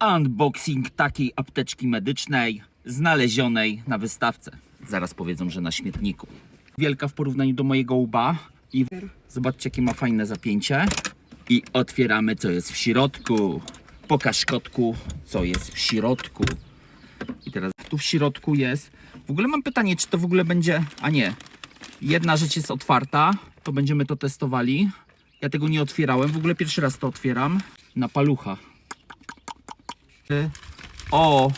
Unboxing takiej apteczki medycznej znalezionej na wystawce. Zaraz powiedzą, że na śmietniku. Wielka w porównaniu do mojego łba i zobaczcie jakie ma fajne zapięcie. I otwieramy co jest w środku. Pokaż kotku co jest w środku. I teraz tu w środku jest. W ogóle mam pytanie, czy to w ogóle będzie. A nie. Jedna rzecz jest otwarta, to będziemy to testowali. Ja tego nie otwierałem, w ogóle pierwszy raz to otwieram. Na palucha. O!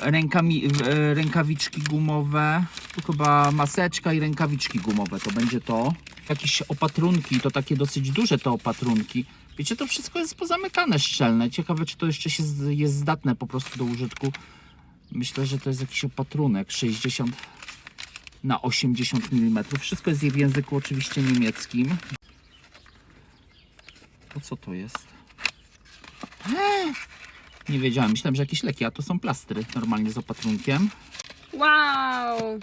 Rękami, e, rękawiczki gumowe. Tu chyba maseczka i rękawiczki gumowe. To będzie to. Jakieś opatrunki, to takie dosyć duże te opatrunki. Wiecie, to wszystko jest pozamykane szczelne. Ciekawe, czy to jeszcze się jest zdatne po prostu do użytku. Myślę, że to jest jakiś opatrunek 60 na 80 mm. Wszystko jest w języku oczywiście niemieckim. To co to jest? Eee! Nie wiedziałem, myślałem, że jakieś leki, a to są plastry normalnie z opatrunkiem. Wow!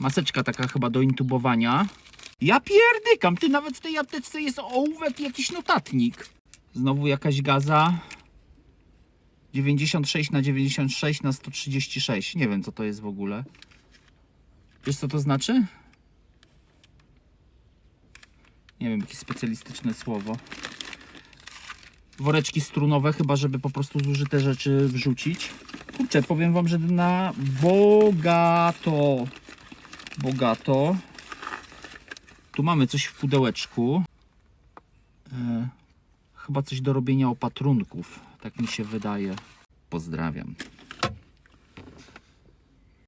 Maseczka taka chyba do intubowania. Ja pierdykam, ty nawet w tej apteczce jest ołówek i jakiś notatnik. Znowu jakaś gaza. 96 na 96 na 136. Nie wiem co to jest w ogóle. Wiesz co to znaczy? Nie wiem, jakieś specjalistyczne słowo. Woreczki strunowe, chyba żeby po prostu zużyte rzeczy wrzucić. Kurczę, powiem wam, że na bogato. Bogato. Tu mamy coś w pudełeczku. E, chyba coś do robienia opatrunków. Tak mi się wydaje. Pozdrawiam.